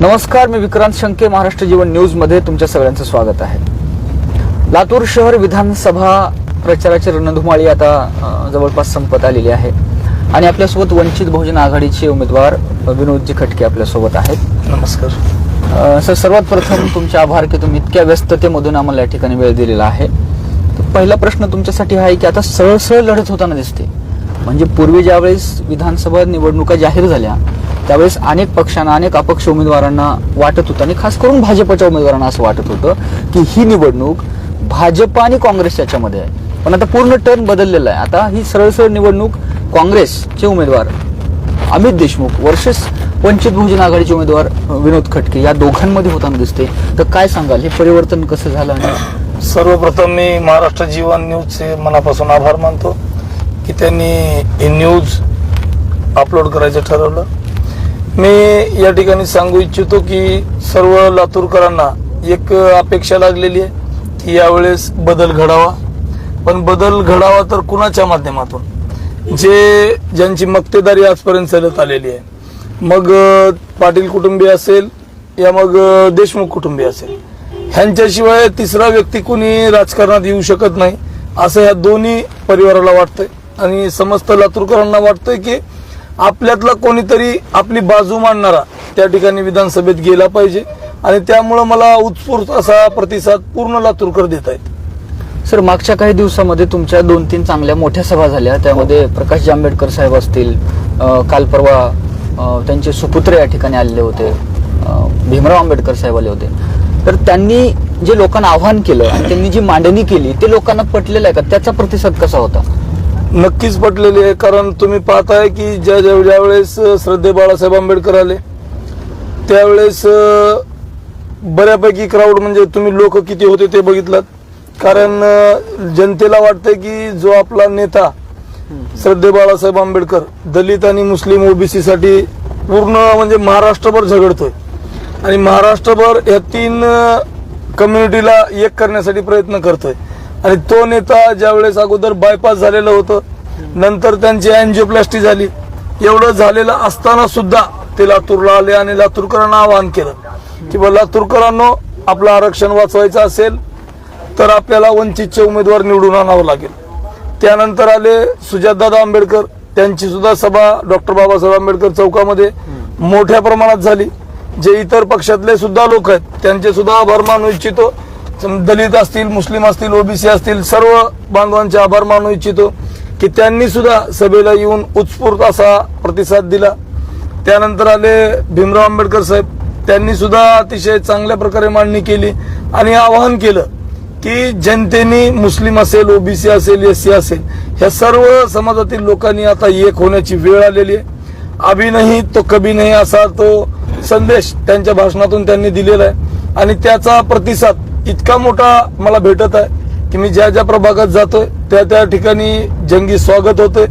नमस्कार मी विक्रांत शंके महाराष्ट्र जीवन न्यूजमध्ये तुमच्या सगळ्यांचं स्वागत आहे. लातूर शहर विधानसभा प्रचाराची रणधुमाळी आता जवळपास संपत आलेली आहे. आणि आपल्यासोबत वंचित बहुजन आघाडीचे उमेदवार विनोदजी खटके आपल्यासोबत आहेत. नमस्कार. सर सर्वात प्रथम तुमचे आभार की तुम्ही इतक्या व्यस्ततेमधून आम्हाला या ठिकाणी वेळ दिलेला आहे. पहिला प्रश्न तुमच्यासाठी आहे की आता सरळ सरळ लढत होताना दिसते. म्हणजे पूर्वी ज्यावेळेस विधानसभा निवडणुका जाहीर झाल्या त्यावेळेस अनेक पक्षांना अनेक अपक्ष उमेदवारांना वाटत होतं आणि खास करून भाजपच्या उमेदवारांना असं वाटत होतं की ही निवडणूक भाजप आणि काँग्रेस याच्यामध्ये आहे. पण आता पूर्ण टर्न बदललेला आहे. आता ही सरळसरळ निवडणूक काँग्रेसचे उमेदवार अमित देशमुख वर्सेस वंचित बहुजन आघाडीचे उमेदवार विनोद खटके या दोघांमध्ये होताना दिसते. तर काय सांगाल? हे परिवर्तन कसं झालं आणि सर्वप्रथम मी महाराष्ट्र जीवन न्यूजचे मनापासून आभार मानतो की त्यांनी ही न्यूज अपलोड करायचं ठरवलं. मी या ठिकाणी सांगू इच्छितो की सर्व लातूरकरांना एक अपेक्षा लागलेली आहे की यावेळेस बदल घडावा. पण बदल घडावा तर कुणाच्या माध्यमातून? जे ज्यांची मक्तेदारी आजपर्यंत चालत आलेली आहे. मग पाटील कुटुंबीय असेल या मग देशमुख कुटुंबीय असेल. ह्यांच्याशिवाय तिसरा व्यक्ती कुणी राजकारणात येऊ शकत नाही असं ह्या दोन्ही परिवाराला वाटतंय. आणि समस्त लातूरकरांना वाटतंय की आपल्यातला कोणीतरी आपली बाजू मांडणारा त्या ठिकाणी विधानसभेत गेला पाहिजे. आणि त्यामुळं मला उत्स्फूर्त असा प्रतिसाद पूर्ण लातूरकर देत आहेत. सर मागच्या काही दिवसामध्ये तुमच्या दोन तीन चांगल्या मोठ्या सभा झाल्या. त्यामध्ये प्रकाश जांभेडकर साहेब असतील काल परवा त्यांचे सुपुत्र या ठिकाणी आलेले होते. भीमराव आंबेडकर साहेब आले होते. तर त्यांनी जे लोकांना आव्हान केलं आणि त्यांनी जी मांडणी केली ते लोकांना पटलेलं आहे का? त्याचा प्रतिसाद कसा होता? नक्कीच पटलेली आहे कारण तुम्ही पाहताय की ज्या ज्या ज्यावेळेस श्रद्धे बाळासाहेब आंबेडकर आले त्यावेळेस बऱ्यापैकी क्राऊड म्हणजे तुम्ही लोक किती होते ते बघितलात. कारण जनतेला वाटतंय की जो आपला नेता श्रद्धे बाळासाहेब आंबेडकर दलित आणि मुस्लिम ओबीसी साठी पूर्ण म्हणजे महाराष्ट्रभर झगडतोय. आणि महाराष्ट्रभर या तीन कम्युनिटीला एक करण्यासाठी प्रयत्न करतोय. आणि तो नेता ज्यावेळेस अगोदर बायपास झालेलं होतं नंतर त्यांची अँजिओप्लास्टी झाली. एवढं झालेलं असताना सुद्धा ते लातूरला आले आणि लातूरकरांना आवाहन केलं. की बा लातूरकरांनो आपलं आरक्षण वाचवायचं असेल तर आपल्याला वंचितचे उमेदवार निवडून आणावं लागेल. त्यानंतर आले सुजातदादा आंबेडकर. त्यांची सुद्धा सभा डॉक्टर बाबासाहेब आंबेडकर चौकामध्ये मोठ्या प्रमाणात झाली. जे इतर पक्षातले सुद्धा लोक आहेत त्यांचे सुद्धा आभार मानू इच्छितो. दलित असतील मुस्लिम असतील ओबीसी असतील सर्व बांधवांचे आभार मानू इच्छितो की त्यांनी सुद्धा सभेला येऊन उत्स्फूर्त असा प्रतिसाद दिला. त्यानंतर आले भीमराव आंबेडकर साहेब. त्यांनी सुद्धा अतिशय चांगल्या प्रकारे मांडणी केली आणि आवाहन केलं की जनतेने मुस्लिम असेल ओबीसी असेल एस सी असेल ह्या सर्व समाजातील लोकांनी आता एक होण्याची वेळ आलेली आहे. अभी नाही तो कभी नाही असा तो संदेश त्यांच्या भाषणातून त्यांनी दिलेला आहे. आणि त्याचा प्रतिसाद इतका मोठा मला भेटत आहे की मी ज्या ज्या प्रभागात जातोय त्या त्या ठिकाणी जंगी स्वागत होते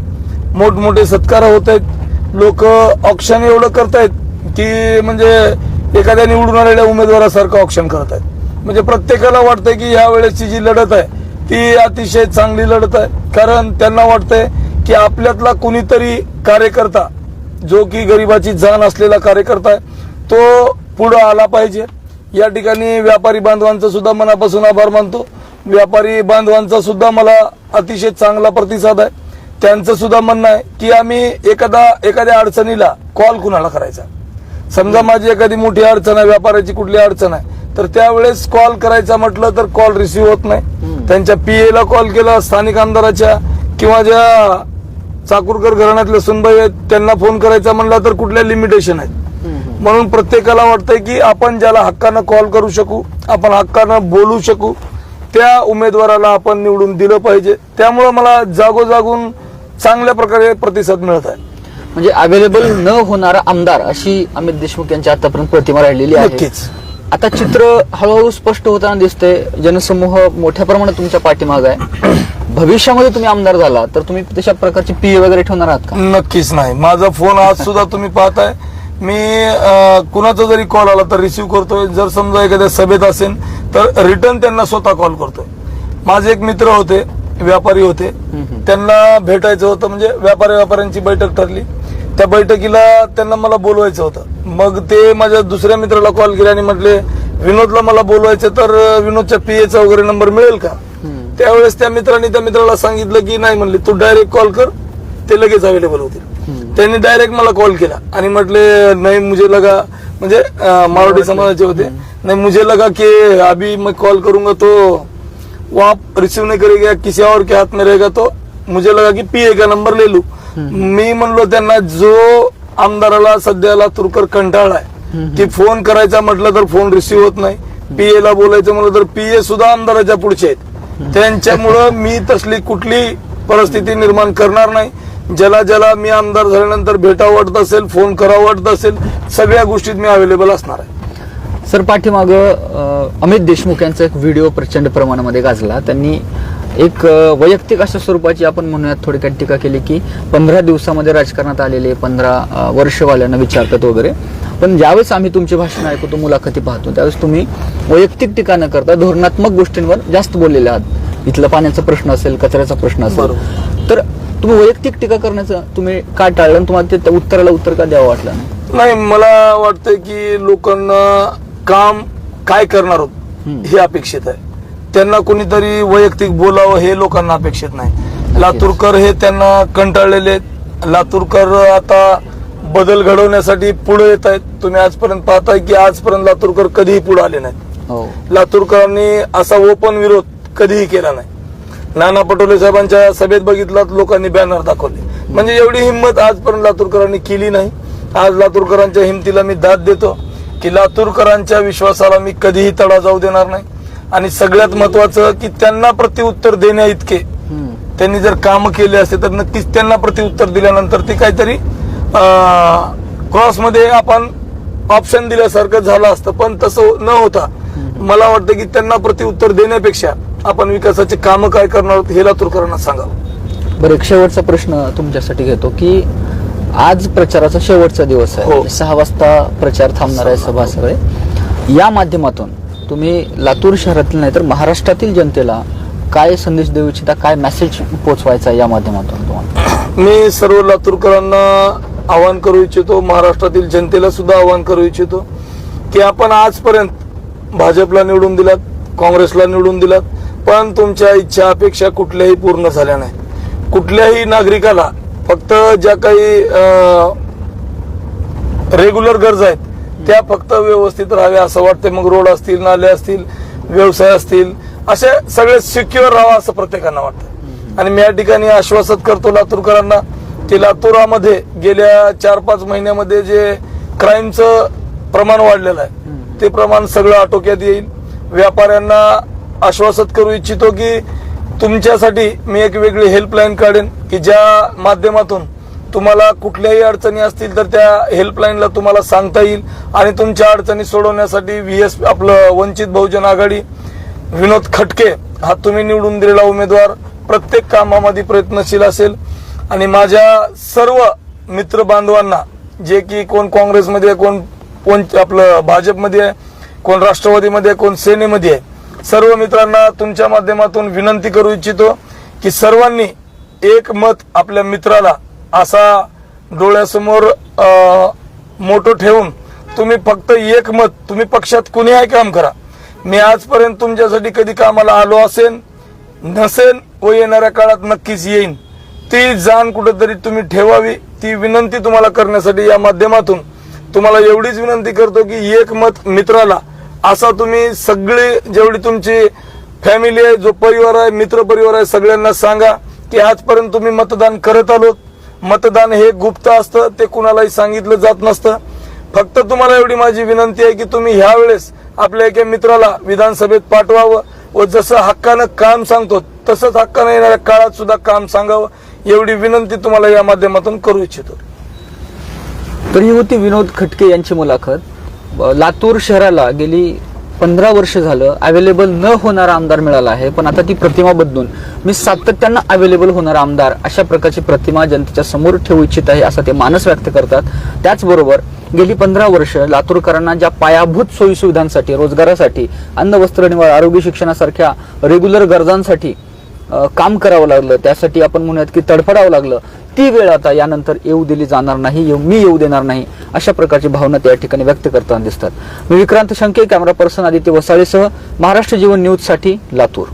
मोठमोठे सत्कार होत आहेत लोक ऑप्शन एवढं करतायत की म्हणजे एखाद्या निवडून आलेल्या उमेदवारासारखं ऑप्शन करत आहेत म्हणजे प्रत्येकाला वाटतंय की या वेळेसची जी लढत आहे ती अतिशय चांगली लढत आहे. कारण त्यांना वाटतंय की आपल्यातला कुणीतरी कार्यकर्ता जो की गरिबाची जाण असलेला कार्यकर्ता आहे तो पुढं आला पाहिजे. या ठिकाणी व्यापारी बांधवांचा सुद्धा मनापासून आभार मानतो. व्यापारी बांधवांचा सुद्धा मला अतिशय चांगला प्रतिसाद आहे. त्यांचं सुद्धा म्हणणं आहे की आम्ही एखादा एखाद्या अडचणीला कॉल कुणाला करायचा? समजा माझी एखादी मोठी अडचण आहे व्यापाराची कुठली अडचण आहे तर त्यावेळेस कॉल करायचा म्हटलं तर कॉल रिसिव्ह होत नाही. त्यांच्या पीए ला कॉल केला स्थानिक आमदाराच्या किंवा ज्या चाकूरकर घराण्यातल्या सुनबाई आहेत त्यांना फोन करायचा म्हणला तर कुठल्या लिमिटेशन आहेत? म्हणून प्रत्येकाला वाटतंय की आपण ज्याला हक्कानं कॉल करू शकू आपण हक्कानं बोलू शकू त्या उमेदवाराला आपण निवडून दिलं पाहिजे. त्यामुळं मला जागोजागून चांगल्या प्रकारे प्रतिसाद मिळत आहे. म्हणजे अवेलेबल न होणारा आमदार अशी अमित देशमुख यांची आतापर्यंत प्रतिमा राहिलेली आहे. नक्कीच. आता चित्र हळूहळू स्पष्ट होताना दिसते जनसमूह मोठ्या प्रमाणात तुमच्या पाठीमाग आहे. भविष्यामध्ये तुम्ही आमदार झाला तर तुम्ही तशा प्रकारची पीए वगैरे ठेवणार आहात का? नक्कीच नाही. माझा फोन आज सुद्धा तुम्ही पाहताय. मी कुणाचा जरी कॉल आला तर रिसिव्ह करतोय. जर समजा एखाद्या सभेत असेल तर रिटर्न त्यांना स्वतः कॉल करतोय. माझे एक मित्र होते व्यापारी होते. त्यांना भेटायचं होतं म्हणजे व्यापारी व्यापाऱ्यांची बैठक ठरली. त्या बैठकीला त्यांना मला बोलवायचं होतं. मग ते माझ्या दुसऱ्या मित्राला कॉल केला आणि म्हटले विनोदला मला बोलवायचं तर विनोदच्या पीएचा वगैरे नंबर मिळेल का? त्यावेळेस त्या मित्राने त्या मित्राला सांगितलं की नाही म्हणले तू डायरेक्ट कॉल कर. ते लगेच अवेलेबल होतील. त्यांनी डायरेक्ट मला कॉल केला. आणि म्हटले नाही मुझे लगा म्हणजे मारवाडी समाजाचे होते. नाही मुझे लगा की अभी मैं कॉल करूंगा तो वो आप रिसीव नहीं करेगा किसी और के हाथ में रहेगा तो मुझे लगा की पीए का नंबर ले लू. मी म्हणलो त्यांना जो आमदाराला सध्याला तुरकर कंटाळलाय की फोन करायचा म्हटलं तर फोन रिसीव होत नाही. पीए ला बोलायचं म्हटलं तर पीए सुद्धा आमदाराच्या पुढचे आहेत. त्यांच्यामुळं मी तसली कुठली परिस्थिती निर्माण करणार नाही. ज्याला ज्याला मी आमदार झाल्यानंतर भेटावं वाटत असेल फोन करावं वाटत असेल सगळ्या गोष्टीत मी अवेलेबल असणार आहे. सर पाठीमाग अमित देशमुख यांचा एक व्हिडिओ प्रचंड प्रमाणामध्ये गाजला. त्यांनी एक वैयक्तिक अशा स्वरूपाची आपण म्हणूयात थोडक्यात टीका केली की पंधरा दिवसामध्ये राजकारणात आलेले पंधरा वर्षवाल्यांना विचारतात वगैरे. पण ज्यावेळेस आम्ही तुमचे भाषण ऐकतो मुलाखती पाहतो त्यावेळेस तुम्ही वैयक्तिक टीका न करता धोरणात्मक गोष्टींवर जास्त बोललेले आहात. इथला पाण्याचा प्रश्न असेल कचऱ्याचा प्रश्न असेल. तर तुम्ही वैयक्तिक टीका करण्याचं तुम्ही का टाळलं आणि तुम्हाला ते उत्तराला उत्तर का द्यावं वाटलं? नाही नाही मला वाटतं की लोकांना काम काय करणार आहोत हे अपेक्षित आहे. त्यांना कोणीतरी वैयक्तिक बोलावं हे लोकांना अपेक्षित नाही. लातूरकर हे त्यांना कंटाळलेले आहेत. लातूरकर आता बदल घडवण्यासाठी पुढे येत आहेत. तुम्ही आजपर्यंत पाहताय की आजपर्यंत लातूरकर कधीही पुढे आले नाहीत. हो. लातूरकरांनी असा ओपन विरोध कधीही केला नाही. नाना पटोले साहेबांच्या सभेत बघितलात लोकांनी बॅनर दाखवले. म्हणजे एवढी हिंमत आजपर्यंत लातूरकरांनी केली नाही. आज लातूरकरांच्या हिमतीला मी दाद देतो की लातूरकरांच्या विश्वासाला मी कधीही तडा जाऊ देणार नाही. आणि सगळ्यात महत्वाचं की त्यांना प्रत्युत्तर देण्या इतके. त्यांनी जर काम केले असते तर नक्कीच त्यांना प्रत्युत्तर दिल्यानंतर ते काहीतरी क्रॉसमध्ये आपण ऑप्शन दिल्यासारखं झालं असतं. पण तसं न होता मला वाटतं की त्यांना प्रत्युत्तर देण्यापेक्षा आपण विकासाचे कामं काय करणार आहोत हे लातूरकरांना सांगावं. बरं एक शेवटचा प्रश्न तुमच्यासाठी घेतो की आज प्रचाराचा शेवटचा दिवस आहे. हो. म्हणजे सहा वाजता प्रचार थांबणार आहे सभा सगळे. या माध्यमातून तुम्ही लातूर शहरातील नाही तर महाराष्ट्रातील जनतेला काय संदेश देऊ इच्छिता काय मेसेज पोहोचवायचा आहे या माध्यमातून तुम्हाला? मी सर्व लातूरकरांना आवाहन करू इच्छितो महाराष्ट्रातील जनतेला सुद्धा आवाहन करू इच्छितो की आपण आजपर्यंत भाजपला निवडून दिलात काँग्रेसला निवडून दिलात पण तुमच्या इच्छा अपेक्षा कुठल्याही पूर्ण झाल्या नाही. कुठल्याही नागरिकाला फक्त ज्या काही रेग्युलर गरजा आहेत त्या फक्त व्यवस्थित राहाव्या असं वाटतं मग रोड असतील नाले असतील व्यवसाय असतील असे सगळे सिक्युअर राहावं असं प्रत्येकांना वाटतं. आणि मी या ठिकाणी आश्वासत करतो लातूरकरांना की लातूरामध्ये गेल्या चार पाच महिन्यामध्ये जे क्राईमचं प्रमाण वाढलेलं आहे ते प्रमाण सगळं आटोक्यात येईल. व्यापाऱ्यांना आश्वासत करू इच्छितो की तुमच्यासाठी मी एक वेगळी हेल्पलाईन काढेन की ज्या माध्यमातून तुम्हाला कुठल्याही अडचणी असतील तर त्या हेल्पलाईनला तुम्हाला सांगता येईल आणि तुमच्या अडचणी सोडवण्यासाठी व्ही एस आपलं वंचित बहुजन आघाडी विनोद खटके हा तुम्ही निवडून दिलेला उमेदवार. प्रत्येक कामामध्ये प्रयत्नशील असेल. आणि माझ्या सर्व मित्र बांधवांना जे की कोण काँग्रेसमध्ये आहे, कोण कोण आपलं भाजपमध्ये आहे कोण राष्ट्रवादीमध्ये आहे, कोण सेनेमध्ये आहे सर्व मित्रांना तुमच्या माध्यमातून विनंती करू इच्छितो की सर्वांनी एक मत आपल्या मित्राला असा डोळ्यासमोर मोठं ठेवून तुम्ही फक्त एक मत तुम्ही पक्षात कुणीही काम करा. मी आजपर्यंत तुमच्यासाठी कधी कामाला आलो असेन नसेन व येणाऱ्या काळात नक्कीच येईन. ती जाण कुठेतरी तुम्ही ठेवावी ती विनंती तुम्हाला करण्यासाठी या माध्यमातून तुम्हाला एवढीच विनंती करतो की एक मत मित्राला असा तुम्ही सगळे जेवढी तुमची फॅमिली आहे जो परिवार आहे मित्र परिवार आहे सगळ्यांना सांगा की आजपर्यंत तुम्ही मतदान करत आलोत. मतदान हे गुप्त असतं ते कुणालाही सांगितलं जात नसतं. फक्त तुम्हाला एवढी माझी विनंती आहे की तुम्ही ह्या वेळेस आपल्या एका मित्राला विधानसभेत पाठवावं व जसं हक्कानं काम सांगतो तसंच हक्कानं येणाऱ्या काळात सुद्धा काम सांगावं एवढी विनंती तुम्हाला या माध्यमातून करू इच्छितो. तर ही होती विनोद खटके यांची मुलाखत. लातूर शहराला गेली पंधरा वर्ष झालं अवेलेबल न होणारा आमदार मिळाला आहे. पण आता ती प्रतिमा बदलून मी सातत्यानं अवेलेबल होणारा आमदार अशा प्रकारची प्रतिमा जनतेच्या समोर ठेवू इच्छित आहे असं ते मानस व्यक्त करतात. त्याचबरोबर गेली पंधरा वर्ष लातूरकरांना ज्या पायाभूत सोयीसुविधांसाठी रोजगारासाठी अन्न वस्त्र निवारा आरोग्य शिक्षणासारख्या रेग्युलर गरजांसाठी काम करावं लागलं त्यासाठी आपण म्हणूयात की तडफडावं लागलं ती वेळ आता यानंतर येऊ दिली जाणार नाही येऊ- मी येऊ देणार नाही अशा प्रकारची भावना त्या ठिकाणी व्यक्त करताना दिसतात. मी विक्रांत शंके कॅमेरा पर्सन आदित्य वसाळेसह महाराष्ट्र जीवन न्यूजसाठी लातूर.